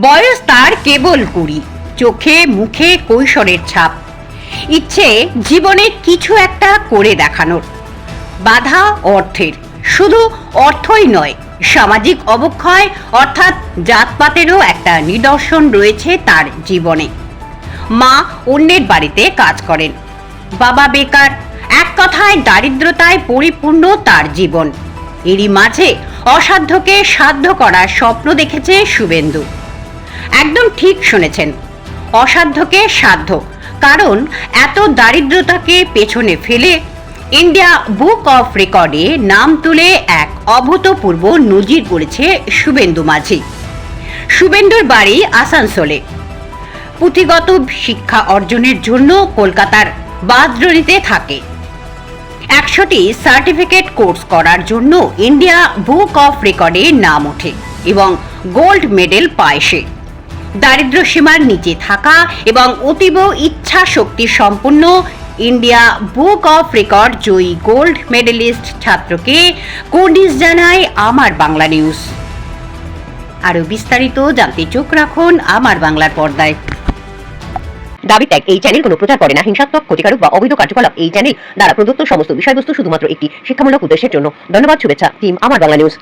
বয়স তার কেবল কুড়ি। চোখে মুখে কৈশোরের ছাপ। ইচ্ছে জীবনে কিছু একটা করে দেখানোর। বাধা অর্থের। শুধু অর্থই নয়, সামাজিক অবক্ষয় অর্থাৎ জাতপাতেরও একটা নিদর্শন রয়েছে তার জীবনে। মা অন্যের বাড়িতে কাজ করেন। বাবা বেকার। এক কথায় দারিদ্রতায় পরিপূর্ণ তার জীবন। এরই মাঝে অসাধ্যকে সাধ্য করার স্বপ্ন দেখেছে শুভেন্দু। একদম ঠিক শুনেছেন। অসাধ্যকে সাধ্য। কারণ এত দারিদ্রতাকে পেছনে ফেলে ইন্ডিয়া বুক অফ রেকর্ডে নাম তুলে এক অভূতপূর্ব নজির করেছে শুভেন্দু মাঝি। শুভেন্দুর বাড়ি আসানসোলে। পুঁথিগত শিক্ষা অর্জনের জন্য কলকাতার বাদরণীতে থাকে। একশোটি সার্টিফিকেট কোর্স করার জন্য ইন্ডিয়া বুক অফ রেকর্ডে নাম ওঠে এবং গোল্ড মেডেল পায় সে। দারিদ্র সীমার নিচে থাকা এবং অতীব ইচ্ছা শক্তি সম্পন্ন ইন্ডিয়া বুক অফ রেকর্ড জয়ী গোল্ড মেডেলিস্ট ছাত্রকে কোডিস জানায় আমার বাংলা নিউজ। আরও বিস্তারিত জানতে চোখ রাখুন আমার বাংলার পর্দায়। দাবি ত্যাগ, এই চ্যানেল কোনো প্রচার করে না। হিংসাত্মক, ক্ষতিকারক বা অবৈধ কার্যকলাপ, এই চ্যানেল দ্বারা প্রদত্ত সমস্ত বিষয়বস্তু শুধুমাত্র একটি শিক্ষামূলক উদ্দেশ্যের জন্য। ধন্যবাদ, শুভেচ্ছা টিম আমার বাংলা নিউজ।